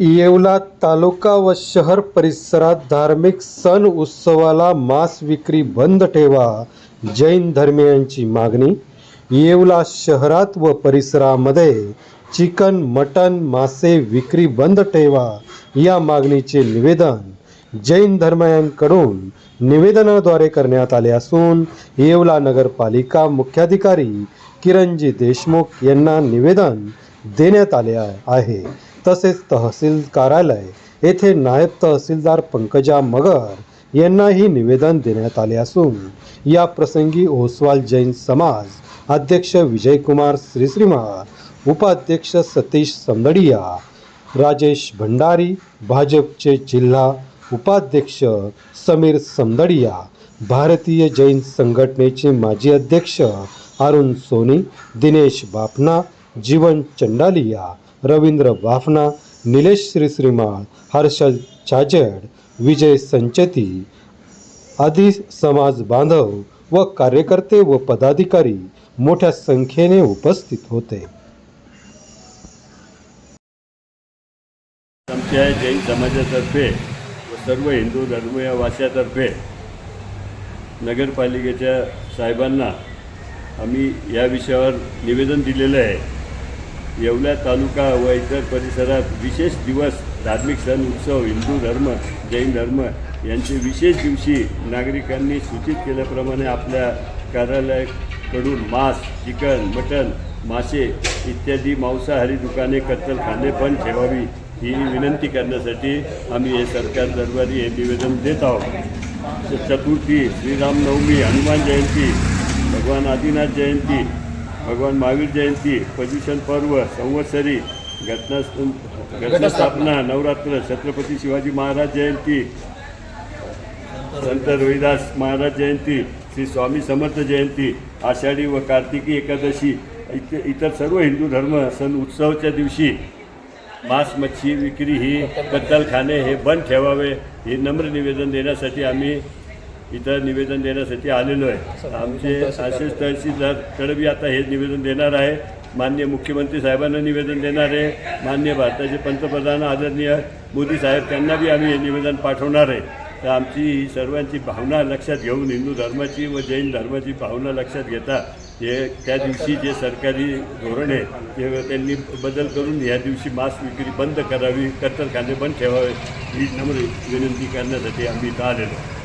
येवला तालुका व शहर परिसरात धार्मिक सण उत्सवाला मांस विक्री बंद ठेवा जैन धर्मियांची मागणी. येवला शहरात व परिसरामध्ये चिकन मटन मासे विक्री बंद ठेवा या मागणीचे निवेदन जैन धर्मियांकडून निवेदनाद्वारे करण्यात आले असून येवला नगरपालिका मुख्याधिकारी किरणजी देशमुख यांना निवेदन देण्यात आले आहे. तसेच तहसील कार्यालय येथे नायब तहसीलदार पंकजा मगर यांनाही निवेदन देण्यात आले असून या प्रसंगी ओसवाल जैन समाज अध्यक्ष विजयकुमार श्रीश्रीमाळ उपाध्यक्ष सतीश समदडिया राजेश भंडारी भाजपचे जिल्हा उपाध्यक्ष समीर समदडिया भारतीय जैन संघटनेचे माजी अध्यक्ष अरुण सोनी दिनेश बापना जीवन चंडालिया रवींद्र बाफना निलेश श्रीश्रीमाळ हर्षल चाजड विजय संचती आदी समाज बांधव व कार्यकर्ते व पदाधिकारी मोठ्या संख्येने उपस्थित होते. आमच्या जैन समाजातर्फे व सर्व हिंदू धर्मवास्यातर्फे नगरपालिकेच्या साहेबांना आम्ही या विषयावर निवेदन दिलेलं आहे. येवला तालुका व इतर परिसरात विशेष दिवस धार्मिक सण उत्सव हिंदू धर्म जैन धर्म यांचे विशेष दिवशी नागरिकांनी सूचित केल्याप्रमाणे आपल्या कार्यालयाकडून मांस चिकन मटण मासे इत्यादी मांसाहारी दुकाने कत्तलखाने बंद ठेवावी ही विनंती करण्यासाठी आम्ही हे सरकार दरबारी हे निवेदन देत आहोत. चतुर्थी श्रीरामनवमी हनुमान जयंती भगवान आदिनाथ जयंती भगवान महावीर जयंती पर्युषण पर्व संवत्सरी घटना घटनास्थापना नवरात्र छत्रपती शिवाजी महाराज जयंती संत रोहिदास महाराज जयंती श्री स्वामी समर्थ जयंती आषाढी व कार्तिकी एकादशी इत इतर सर्व हिंदू धर्म सण उत्सवाच्या दिवशी मांस मच्छी विक्री ही कत्तलखाने हे बंद ठेवावे हे नम्र निवेदन देण्यासाठी आम्ही इथं निवेदन देण्यासाठी आलेलो आहे. आमचे आशिष तहसीलदारकडे बी आता हे निवेदन देणार आहे. माननीय मुख्यमंत्री साहेबांना निवेदन देणार आहे. माननीय भारताचे पंतप्रधान आदरणीय मोदी साहेब त्यांना बी आम्ही हे निवेदन पाठवणार आहे. तर आमची ही सर्वांची भावना लक्षात घेऊन हिंदू धर्माची व जैन धर्माची भावना लक्षात घेता हे त्या दिवशी जे सरकारी धोरण आहे ते त्यांनी बदल करून या दिवशी मांस विक्री बंद करावी कत्तलखाने बंद ठेवावे ही नम्र विनंती करण्यासाठी आम्ही इथं आलेलो.